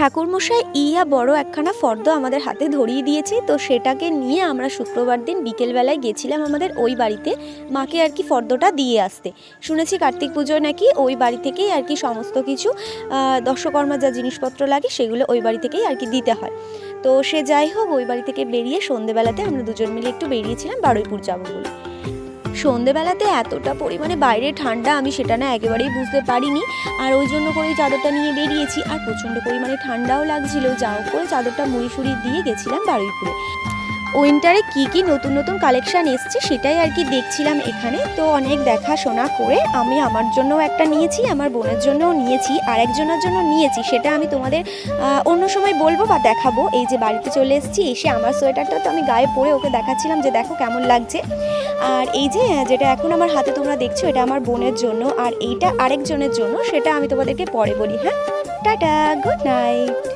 ঠাকুরমশাই, ইয়া বড় একখানা ফর্দ আমাদের হাতে ধরিয়ে দিয়েছে, তো সেটাকে নিয়ে আমরা শুক্রবার দিন বিকেলবেলায় গেছিলাম আমাদের ওই বাড়িতে মাকে আর কি ফর্দটা দিয়ে আসতে। শুনেছি কার্তিক পুজোয় নাকি ওই বাড়ি থেকেই আর কি সমস্ত কিছু দর্শকর্মা যা জিনিসপত্র লাগে সেগুলো ওই বাড়ি থেকেই আর কি দিতে হয়। তো সে যাই হোক, ওই বাড়ি থেকে বেরিয়ে সন্ধেবেলাতে আমরা দুজন মিলে একটু বেরিয়েছিলাম বারুইপুর যাব বলে। সন্ধেবেলাতে এতটা পরিমাণে বাইরে ঠান্ডা, আমি সেটা না একেবারেই বুঝতে পারিনি। আর ওই জন্য করে চাদরটা নিয়ে বেরিয়েছি। আর প্রচণ্ড পরিমাণে ঠান্ডাও লাগছিল। যাও করে চাদরটা মুড়ি সুড়ি দিয়ে গেছিলাম বারুইপুরে। উইন্টারে কি কি নতুন নতুন কালেকশান এসছে সেটাই আর কি দেখছিলাম এখানে। তো অনেক দেখাশোনা করে আমি আমার জন্যও একটা নিয়েছি, আমার বোনের জন্যও নিয়েছি, আর একজনের জন্য নিয়েছি, সেটা আমি তোমাদের অন্য সময় বলব বা দেখাবো। এই যে বাড়িতে চলে এসেছি, এসে আমার সোয়েটারটা তো আমি গায়ে পরে ওকে দেখাচ্ছিলাম যে দেখো কেমন লাগছে। আর এই যে যেটা এখন আমার হাতে তোমরা দেখছ, এটা আমার বোনের জন্য, আর এইটা আরেকজনের জন্য, সেটা আমি তোমাদেরকে পরে বলি হ্যাঁ? Tata, good night.